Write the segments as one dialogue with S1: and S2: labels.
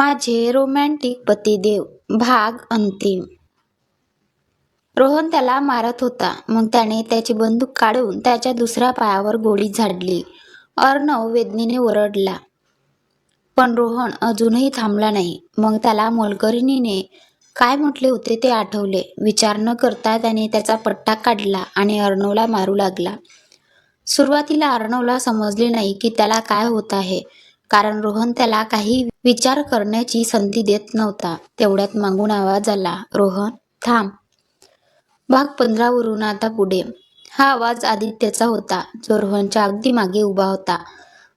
S1: माझे रोमॅन्टिक पतिदेव भाग अंतिम. रोहन त्याला मारत होता. मग त्याने त्याची बंदूक काढून त्याच्या दुसऱ्या पायावर गोळी झाडली. अर्णव वेदनेने ओरडला. पण रोहन अजूनही थांबला नाही. मग त्याला मोलकरिणीने काय म्हटले होते ते आठवले. विचार न करता त्याने त्याचा पट्टा काढला आणि अर्णवला मारू लागला. सुरुवातीला अर्णवला समजले नाही की त्याला काय होत आहे. कारण रोहन त्याला काही विचार करण्याची संधी देत नव्हता. तेवढ्यात मागून आवाज आला रोहन थांब. भाग पंधरावरून आता पुढे. हा आवाज आदित्यचा होता जो रोहनच्या अगदी मागे उभा होता.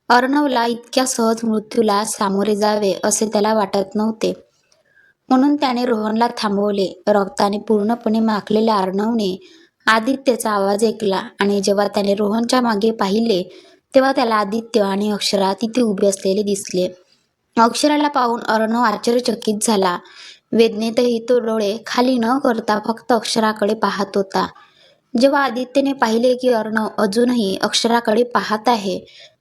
S1: अर्णवला इतक्या सहज मृत्यूला सामोरे जावे असे त्याला वाटत नव्हते. म्हणून त्याने रोहनला थांबवले. रक्ताने पूर्णपणे माखलेल्या अर्णवने आदित्यचा आवाज ऐकला आणि जेव्हा त्याने रोहनच्या मागे पाहिले तेव्हा त्याला आदित्य आणि अक्षरा तिथे उभे असलेले दिसले. अक्षराला पाहून अर्णव आश्चर्यचकित झाला. वेदनेतही तो डोळे खाली न करता फक्त अक्षराकडे पाहत होता. जेव्हा आदित्यने पाहिले की अर्णव अजूनही अक्षराकडे पाहत आहे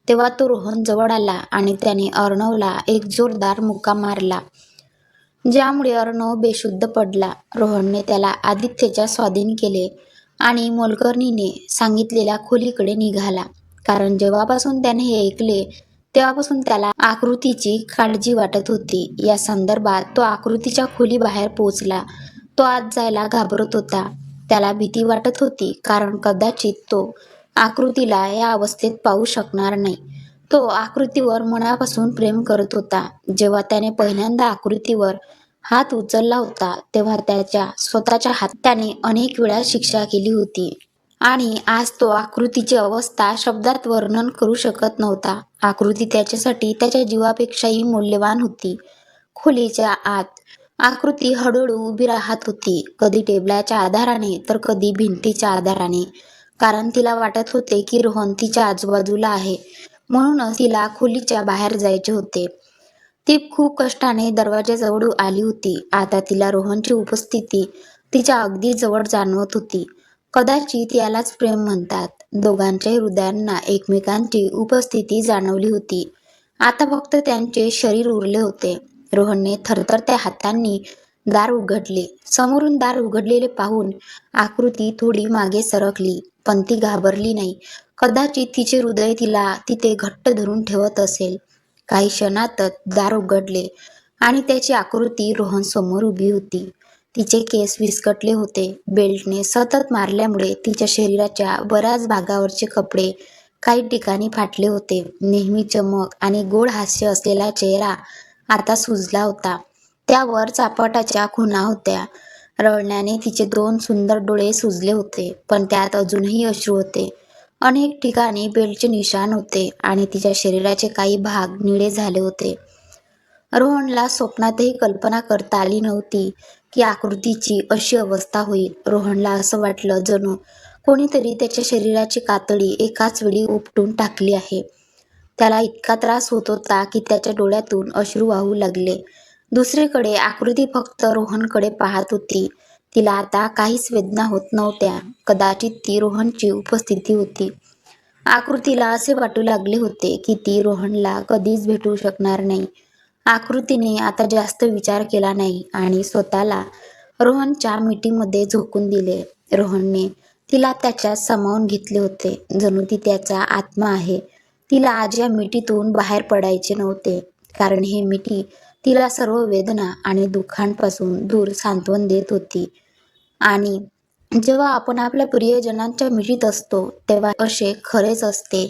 S1: तेव्हा तो रोहन जवळ आला आणि त्याने अर्णवला एक जोरदार मुक्का मारला. ज्यामुळे अर्णव बेशुद्ध पडला. रोहनने त्याला आदित्यच्या स्वाधीन केले आणि मोलकर्णीने सांगितलेल्या खोलीकडे निघाला. कारण जेव्हापासून त्याने हे ऐकले तेव्हापासून त्याला आकृतीची काळजी वाटत होती. या संदर्भात तो आकृतीच्या खोली बाहेर पोहोचला. तो आत जायला घाबरत होता. त्याला भीती वाटत होती कारण कदाचित तो आकृतीला या अवस्थेत पाहू शकणार नाही. तो आकृतीवर मनापासून प्रेम करत होता. जेव्हा त्याने पहिल्यांदा आकृतीवर हात उचलला होता तेव्हा त्याच्या स्वतःच्या हात त्याने अनेक वेळा शिक्षा केली होती. आणि आज तो आकृतीची अवस्था शब्दात वर्णन करू शकत नव्हता. आकृती त्याच्यासाठी त्याच्या जीवापेक्षाही मौल्यवान होती. खोलीच्या आत आकृती हळूहळू उभी राहत होती. कधी टेबलाच्या आधाराने तर कधी भिंतीच्या आधाराने. कारण तिला वाटत होते की रोहन तिच्या आजूबाजूला आहे. म्हणूनच तिला खोलीच्या बाहेर जायचे होते. ती खूप कष्टाने दरवाजाजवळ आली होती. आता तिला रोहनची उपस्थिती तिच्या अगदी जवळ जाणवत होती. कदाचित यालाच प्रेम म्हणतात. दोघांच्या हृदयांना एकमेकांची उपस्थिती जाणवली होती. आता फक्त त्यांचे शरीर उरले होते. रोहनने थरथरत्या हातांनी दार उघडले. समोरून दार उघडलेले पाहून आकृती थोडी मागे सरकली पण ती घाबरली नाही. कदाचित तिचे हृदय तिला तिथे घट्ट धरून ठेवत असेल. काही क्षणातच दार उघडले आणि त्याची आकृती रोहन समोर उभी होती. तिचे केस विस्कटले होते. बेल्टने सतत मारल्यामुळे तिच्या शरीराच्या बऱ्याच भागावरचे कपडे काही ठिकाणी फाटले होते. नेहमी चमक आणि गोड हास्य असलेला चेहरा आता सुजला होता. त्यावर चापटाच्या खुणा होत्या. रळण्याने तिचे दोन सुंदर डोळे सुजले होते पण त्यात अजूनही अश्रू होते. अनेक ठिकाणी बेल्टचे निशाण होते आणि तिच्या शरीराचे काही भाग निळे झाले होते. रोहनला स्वप्नातही कल्पना करता आली नव्हती. की आकृतीची अशी अवस्था होईल. रोहनला असं वाटलं जणू कोणीतरी त्याच्या शरीराची कातडी एकाच वेळी उपटून टाकली आहे. त्याला इतका त्रास होत होता की त्याच्या डोळ्यातून अश्रू वाहू लागले. दुसरीकडे आकृती फक्त रोहनकडे पाहत होती. तिला आता काहीच वेदना होत नव्हत्या. कदाचित ती रोहनची उपस्थिती होती. आकृतीला असे वाटू लागले होते की ती रोहनला कधीच भेटू शकणार नाही. आकृतीने आता जास्त विचार केला नाही आणि स्वतःला रोहनच्या मिठीमध्ये झोकून दिले. रोहनने तिला त्याच्यात सामावून घेतले होते. जणू ती त्याचा आत्मा आहे. तिला आज या मिठीतून बाहेर पडायचे नव्हते. कारण हे मिठी तिला सर्व वेदना आणि दुःखांपासून दूर सांत्वन देत होती. आणि जेव्हा आपण आपल्या प्रियजनांच्या मिठीत असतो तेव्हा असे खरेच असते.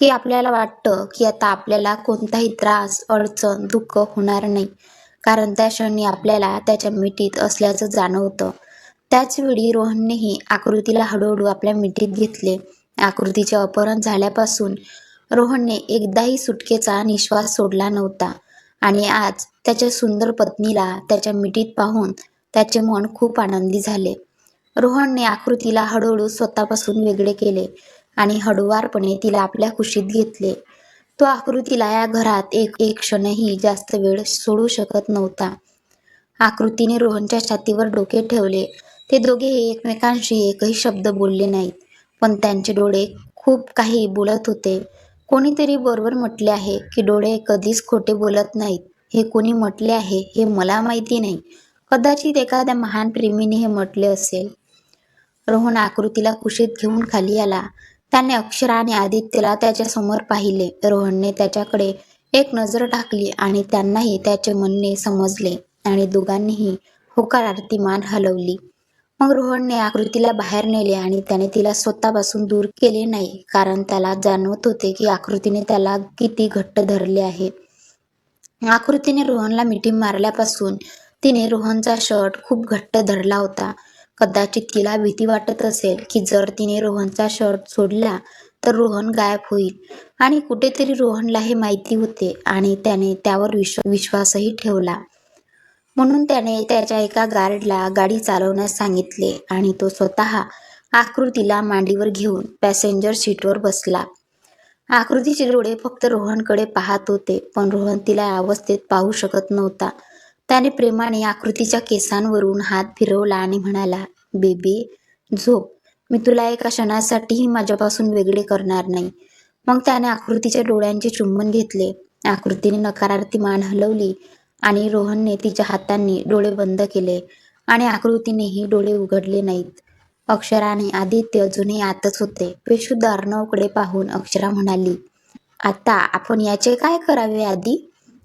S1: की आपल्याला वाटतं की आता आपल्याला कोणताही त्रास अडचण दुःख होणार नाही. कारण त्या क्षणी आपल्याला त्याच्या मिठीत असल्याचं जाणवतं. त्याचवेळी रोहननेही आकृतीला हळूहळू आपल्या मिठीत घेतले. आकृतीचे अपहरण झाल्यापासून रोहनने एकदाही सुटकेचा निश्वास सोडला नव्हता. आणि आज त्याच्या सुंदर पत्नीला त्याच्या मिठीत पाहून त्याचे मन खूप आनंदी झाले. रोहनने आकृतीला हळूहळू स्वतःपासून वेगळे केले. आणि हळूवारपणे तिला आपल्या कुशीत घेतले. तो आकृतीला या घरात एक एक क्षणही जास्त वेळ सोडू शकत नव्हता. आकृतीने रोहनच्या छातीवर डोके ठेवले. ते दोघेही एकमेकांशी एकही शब्द बोलले नाहीत पण त्यांचे डोळे खूप काही बोलत होते. कोणीतरी बरोबर म्हटले आहे की डोळे कधीच खोटे बोलत नाहीत. हे कोणी म्हटले आहे हे मला माहिती नाही. कदाचित एखाद्या महान प्रेमीने हे म्हटले असेल. रोहन आकृतीला कुशीत घेऊन खाली आला. त्याने अक्षरा आणि आदित्यला त्याच्यासमोर पाहिले. रोहनने त्याच्याकडे एक नजर टाकली आणि त्यांनाही त्याचे म्हणणे समजले आणि दोघांनीही होकारार्थी मान हलवली. मग रोहनने आकृतीला बाहेर नेले आणि त्याने तिला स्वतःपासून दूर केले नाही कारण त्याला जाणवत होते की आकृतीने त्याला किती घट्ट धरले आहे. आकृतीने रोहनला मिठी मारल्यापासून तिने रोहनचा शर्ट खूप घट्ट धरला होता. कदाचित तिला भीती वाटत असेल की जर तिने रोहनचा शर्ट सोडला तर रोहन गायब होईल. आणि कुठेतरी रोहनला हे माहिती होते आणि त्याने त्यावर विश्व विश्वासही ठेवला. म्हणून त्याने त्याच्या एका गार्डला गाडी चालवण्यास सांगितले आणि तो स्वतः आकृतीला मांडीवर घेऊन पॅसेंजर सीटवर बसला. आकृतीचे डोळे फक्त रोहनकडे पाहत होते पण रोहन तिला अवस्थेत पाहू शकत नव्हता. त्याने प्रेमाने आकृतीच्या केसांवरून हात फिरवला आणि म्हणाला बेबी झोप. मी तुला एका क्षणासाठीही माझ्यापासून वेगळे करणार नाही. मग त्याने आकृतीच्या डोळ्यांचे चुंबन घेतले. आकृतीने नकारार्थी मान हलवली आणि रोहनने तिच्या हातांनी डोळे बंद केले आणि आकृतीनेही डोळे उघडले नाहीत. अक्षराने आदित्य अजूनही आतच होते. बेशुद्ध अर्णवकडे पाहून अक्षरा म्हणाली आता आपण याचे काय करावे आधी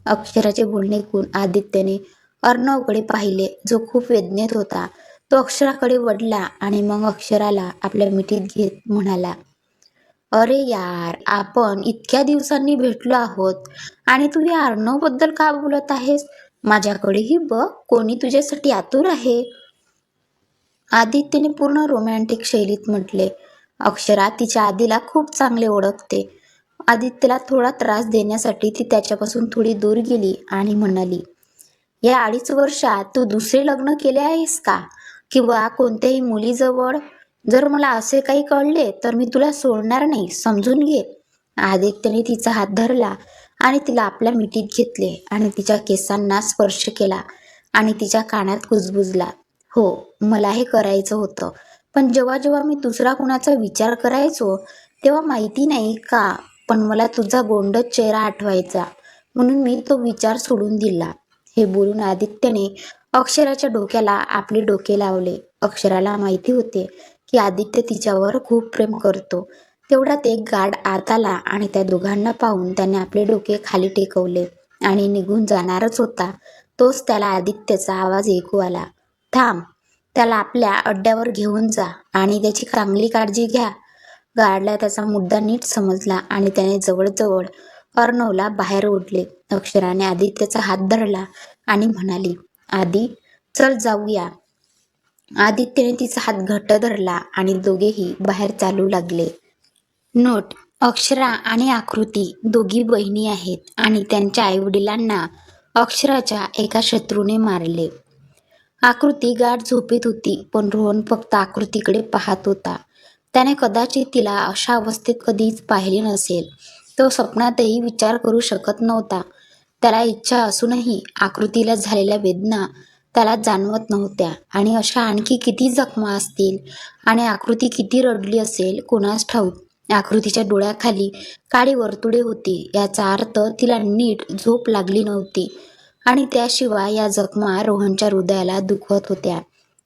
S1: अक्षराचे बोलणे ऐकून आदित्यने अर्णवकडे पाहिले. जो खूप वेदनेत होता. तो अक्षराकडे वडला आणि मग अक्षराला आपल्या मिठीत घेत म्हणाला अरे यार आपण इतक्या दिवसांनी भेटलो आहोत. आणि तू या अर्णवबद्दल का बोलत आहेस? माझ्याकडेही बघ कोणी तुझ्यासाठी आतुर आहे. आदित्यने पूर्ण रोमॅन्टिक शैलीत म्हटले अक्षरा तिच्या आदीला खूप चांगले ओळखते. आदित्यला थोडा त्रास देण्यासाठी ती त्याच्यापासून थोडी दूर गेली आणि म्हणाली या अडीच वर्षात तू दुसरे लग्न केले आहेस का? किंवा कोणत्याही मुलीजवळ? जर मला असे काही कळले तर मी तुला सोडणार नाही समजून घे. आदित्यने तिचा हात धरला आणि तिला आपल्या मिठीत घेतले आणि तिच्या केसांना स्पर्श केला आणि तिच्या कानात कुजबुजला. हो मला हे करायचं होतं. पण जेव्हा जेव्हा मी दुसरा कुणाचा विचार करायचो तेव्हा माहिती नाही का पण मला तुझा गोंडच चेहरा आठवायचा. म्हणून मी तो विचार सोडून दिला. हे बोलून आदित्यने अक्षराच्या डोक्याला आपले डोके लावले. अक्षराला माहिती होते की आदित्य तिच्यावर खूप प्रेम करतो. तेवढ्यात एक गाड आत आला आणि त्या दोघांना पाहून त्याने आपले डोके खाली टेकवले आणि निघून जाणारच होता. तोच त्याला आदित्यचा आवाज ऐकू आला. थांब त्याला आपल्या अड्ड्यावर घेऊन जा आणि त्याची चांगली काळजी घ्या. गाडला त्याचा मुद्दा नीट समजला आणि त्याने जवळजवळ अर्णवला बाहेर ओढले. अक्षराने आदित्यचा हात धरला आणि म्हणाली आदी चल जाऊया. आदित्यने तिचा हात घट्ट धरला आणि दोघेही बाहेर चालू लागले. नोट अक्षरा आणि आकृती दोघी बहिणी आहेत आणि त्यांच्या आईवडिलांना अक्षराच्या एका शत्रूने मारले. आकृती गाठ झोपेत होती पण रोहन फक्त आकृतीकडे पाहत होता. त्याने कदाचित तिला अशा अवस्थेत कधीच पाहिले नसेल. तो स्वप्नातही विचार करू शकत नव्हता. त्याला इच्छा असूनही आकृतीला झालेल्या वेदना त्याला जाणवत नव्हत्या. आणि अशा आणखी किती जखमा असतील? आणि आकृती किती रडली असेल? कोणास ठाऊक? आकृतीच्या डोळ्याखाली काळी वर्तुळे होती. याचा अर्थ तिला नीट झोप लागली नव्हती. आणि त्याशिवाय या जखमा रोहनच्या हृदयाला दुखवत होत्या.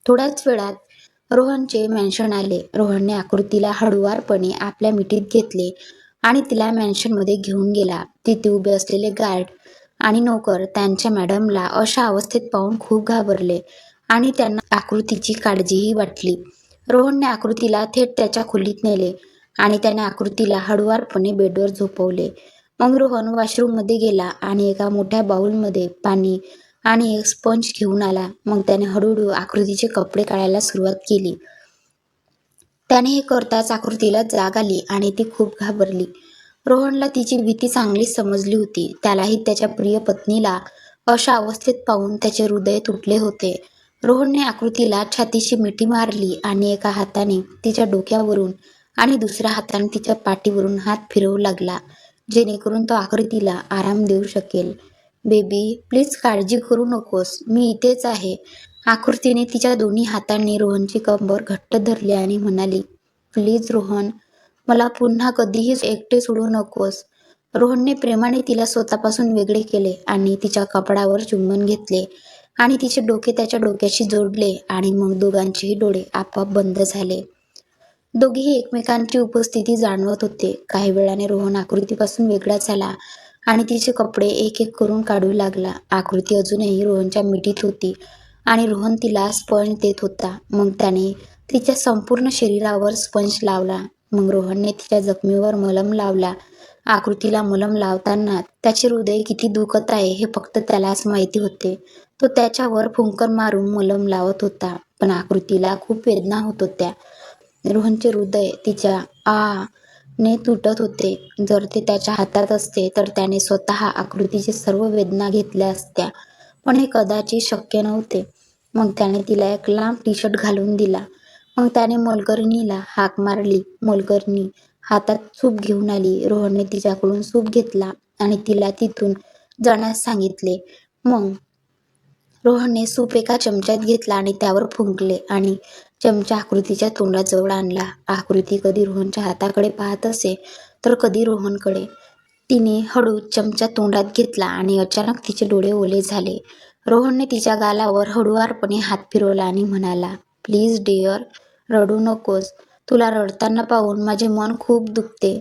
S1: थोड्याच वेळात रोहनचे मॅन्शन आले. रोहनने आकृतीला हळुवारपणे आपल्या मिठीत घेतले आणि तिला मॅन्शनमध्ये घेऊन गेला. तिथे उभे असलेले गार्ड आणि नोकर त्यांच्या मॅडमला अशा अवस्थेत पाहून खूप घाबरले आणि त्यांना आकृतीची काळजीही वाटली. रोहनने आकृतीला थेट त्याच्या खोलीत नेले आणि त्याने आकृतीला हळुवारपणे बेडवर झोपवले. मग रोहन वॉशरूममध्ये गेला आणि एका मोठ्या बाऊलमध्ये पाणी आणि एक स्पंज घेऊन आला. मग त्याने हळूहळू आकृतीचे कपडे काढायला सुरुवात केली. त्याने हे करताच आकृतीला जाग आली आणि ती खूप घाबरली. रोहनला तिची भीती चांगली समजली होती. त्यालाही त्याच्या प्रिय पत्नीला अशा अवस्थेत पाहून त्याचे हृदय तुटले होते. रोहनने आकृतीला छातीशी मिठी मारली आणि एका हाताने तिच्या डोक्यावरून आणि दुसऱ्या हाताने तिच्या पाठीवरून हात फिरवू लागला जेणेकरून तो आकृतीला आराम देऊ शकेल. बेबी प्लीज काळजी करू नकोस. मी इथेच आहे. आकृतीने तिच्या दोन्ही हातांनी रोहनची कंबर घट्ट धरली आणि म्हणाली प्लीज रोहन मला पुन्हा कधीही एकटे सोडू नकोस. रोहनने प्रेमाने तिला स्वतःपासून वेगळे केले आणि तिच्या कपडावर चुंबन घेतले आणि तिचे डोके त्याच्या डोक्याशी जोडले आणि मग दोघांचेही डोळे आपोआप बंद झाले. दोघेही एकमेकांची उपस्थिती जाणवत होते. काही वेळाने रोहन आकृतीपासून वेगळा झाला आणि तिचे कपडे एक एक करून काढू लागला. आकृती अजूनही रोहनच्या मिठीत होती आणि रोहन तिला स्पंज देत होता. मग त्याने तिच्या संपूर्ण शरीरावर स्पंज लावला. मग रोहनने तिच्या जखमीवर मलम लावला. आकृतीला मलम लावताना त्याचे हृदय किती दुखत आहे हे फक्त त्यालाच माहिती होते. तो त्याच्यावर फुंकर मारून मलम लावत होता पण आकृतीला खूप वेदना होत होत्या. रोहनचे हृदय तिच्या आ ने तुटत होते. जर ते त्याच्या हातात असते तर त्याने स्वतः आकृतीचे सर्व वेदना घेतल्या असत्या पण हे कदाचित शक्य नव्हते. मग त्याने तिला एक लांब टी शर्ट घालून दिला. मग त्याने मोलकरणीला हाक मारली. मोलकरणी हातात सूप घेऊन आली. रोहनने तिच्याकडून सूप घेतला आणि तिला तिथून जाण्यास सांगितले. मग रोहनने सूप एका चमच्यात घेतला आणि त्यावर फुंकले आणि चमचा आकृतीच्या तोंडाजवळ आणला. आकृती कधी रोहनच्या हाताकडे पाहत असे तर कधी रोहनकडे. तिने हळू चमचा तोंडात घेतला आणि अचानक तिचे डोळे ओले झाले. रोहनने तिच्या गालावर हळुवारपणे हात फिरवला आणि म्हणाला प्लीज डिअर रडू नकोस. तुला रडताना पाहून माझे मन खूप दुखते.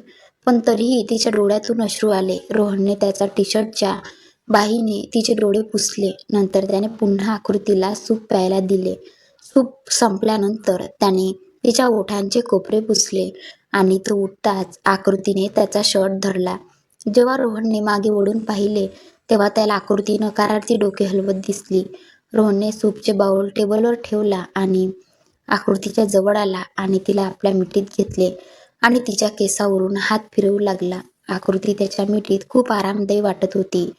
S1: पण तरीही तिच्या डोळ्यातून अश्रू आले. रोहनने त्याचा टी शर्टच्या बाईने तिचे डोळे पुसले. नंतर त्याने पुन्हा आकृतीला सूप प्यायला दिले. सूप संपल्यानंतर त्याने तिच्या ओठांचे कोपरे पुसले आणि तो उठताच आकृतीने त्याचा शर्ट धरला. जेव्हा रोहनने मागे ओढून पाहिले तेव्हा त्याला आकृती नकारार्थी डोके हलवत दिसली. रोहनने सूपचे बाउल टेबलवर ठेवला आणि आकृतीच्या जवळ आला आणि तिला आपल्या मिठीत घेतले आणि तिच्या केसावरून हात फिरवू लागला. आकृती त्याच्या मिठीत खूप आरामदायी वाटत होती.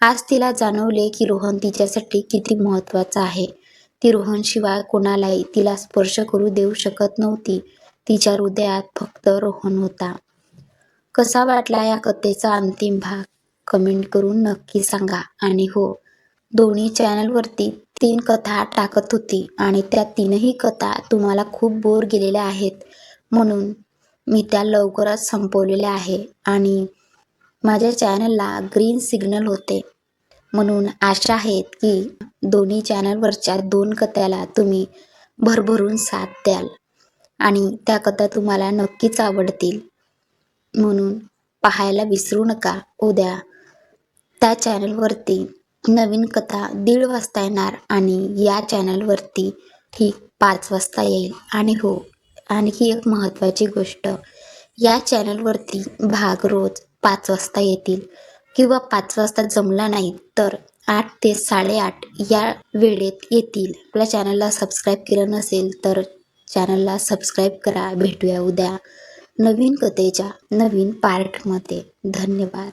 S1: आज तिला जाणवले की रोहन तिच्यासाठी किती महत्त्वाचा आहे. ती रोहनशिवाय कोणालाही तिला स्पर्श करू देऊ शकत नव्हती. तिच्या हृदयात फक्त रोहन होता. कसा वाटला या कथेचा अंतिम भाग? कमेंट करून नक्की सांगा. आणि हो दोन्ही चॅनलवरती तीन कथा टाकत होती आणि त्या तीनही कथा तुम्हाला खूप बोर गेलेल्या आहेत. म्हणून मी त्या लवकरच संपवलेल्या आहे आणि माझ्या चॅनलला ग्रीन सिग्नल होते. म्हणून आशा आहेत की दोन्ही चॅनलवरच्या दोन कथाला तुम्ही भरभरून साथ द्याल आणि त्या कथा तुम्हाला नक्कीच आवडतील. म्हणून पाहायला विसरू नका. उद्या त्या चॅनलवरती नवीन कथा दीड वाजता येणार आणि या चॅनलवरती ठीक पाच वाजता येईल. आणि हो आणखी एक महत्त्वाची गोष्ट या चॅनलवरती भाग रोज पाच वाजता येतील किंवा पाच वाजता जमला नाही तर आठ ते साडेआठ या वेळेत येतील. आपल्या चॅनलला सबस्क्राईब केलं नसेल तर चॅनलला सबस्क्राईब करा. भेटूया उद्या नवीन कथेच्या नवीन पार्टमध्ये. धन्यवाद.